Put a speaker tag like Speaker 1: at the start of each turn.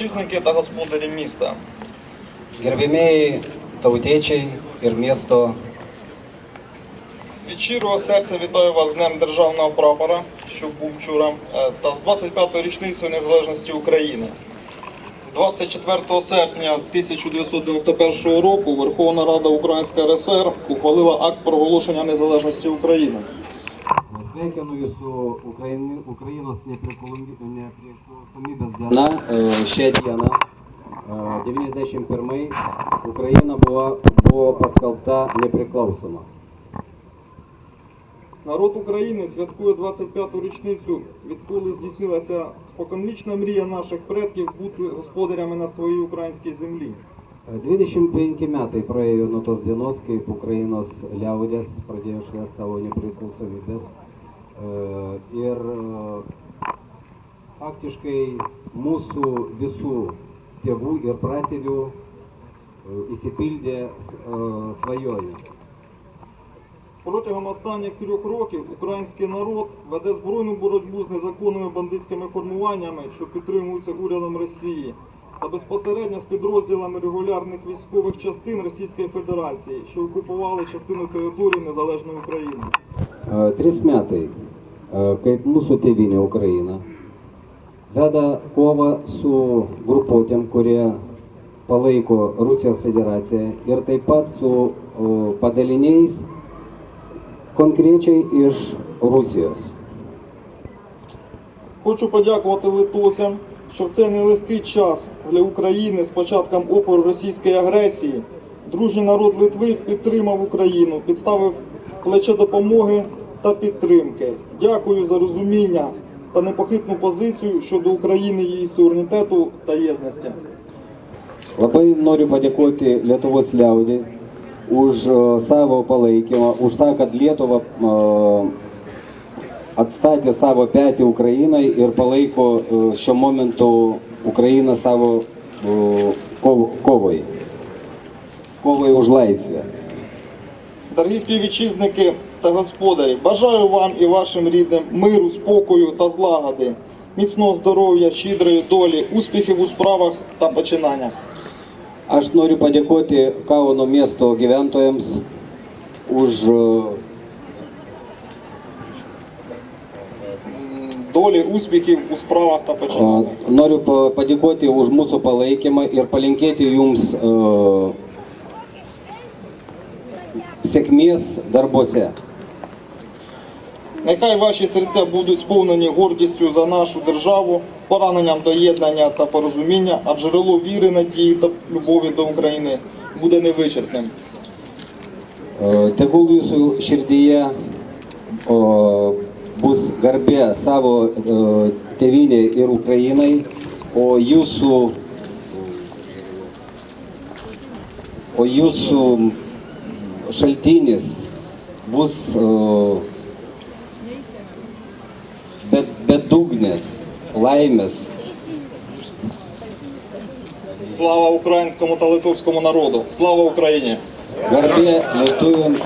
Speaker 1: вітчизники та господарі міста.
Speaker 2: Gerbėmėjai tautiečiai ir miesto
Speaker 1: Від щирого серця вітаю вас з Днем Державного прапора, що був вчора, е, та з 25-ю річницею незалежності України. 24 серпня 1991 року Верховна Рада Української РСР ухвалила акт проголошення незалежності України.
Speaker 2: Sveikinu jūsų Ukraini, Ukrainos nepriklausomybės diena. E, Šią dieną, e, 91-ais, Ukraina buvo, buvo paskelbta nepriklausoma.
Speaker 1: Народ України святкує 25-ту річницю, відколи здійснилася споконвічна мрія наших предків бути господарями на своїй українській землі.
Speaker 2: E, 25 metai praėjo nuo tos dienos, kaip Ukrainos liaudės pradėjo švęsti savo nepriklausomybės. Ir faktiškai mūsų visų tėvų ir pratėvių įsipildė svajonės.
Speaker 1: Протягом останніх трьох років український народ веде збройну боротьбу з незаконними бандитськими формуваннями, що підтримуються урядом Росії, та безпосередньо з підрозділами регулярних військових частин Російської Федерації, що окупували частину території незалежної України.
Speaker 2: E, Tris metai, e, kaip mūsų tėvinė Ukraina veda kovą su grupuotėm, kurie palaiko Rusijos federaciją ir taip pat su padaliniais konkrečiai iš Rusijos.
Speaker 1: Хочу подякувати литовцям, що в цей нелегкий час для України з початком опору російської агресії дружній народ Литви підтримав Україну, підставив плече допомоги та підтримки. Дякую за розуміння та непохитну позицію щодо України, її суверенітету та єдності.
Speaker 2: Labai noriu padėkoti Lietuvos liaudės už e, savo palaikymą, už tą, kad Lietuva e, atstatė savo petį Ukrainai ir palaiko e, šiuo momentu Ukrainą savo e, kov- kovai. Kovai už laisvę.
Speaker 1: Дорогі співвітчизники та господарі, бажаю вам і вашим рідним миру, спокою та злагоди, міцного здоров'я, щедрої долі, успіхів у справах та починаннях.
Speaker 2: Aš noriu padėkoti Kauno miesto gyventojams už
Speaker 1: долі, успіхів у справах та починаннях.
Speaker 2: Noriu pa- padėkoti už mūsų palaikymą ir palinkėti jums sėkmės darbuose.
Speaker 1: Нехай ваші серця будуть сповнені гордістю за нашу державу, пораненням до єднання та порозуміння, а джерело віри, надії та любові до України буде невичерпним.
Speaker 2: E, Tegul jūsų širdyje o, bus garbė savo e, tėvynė ir Ukrainai, o jūsų, o bedugnis laimės
Speaker 1: Слава українському та литовському народу! Слава Україні!
Speaker 2: Гарбі lietuviams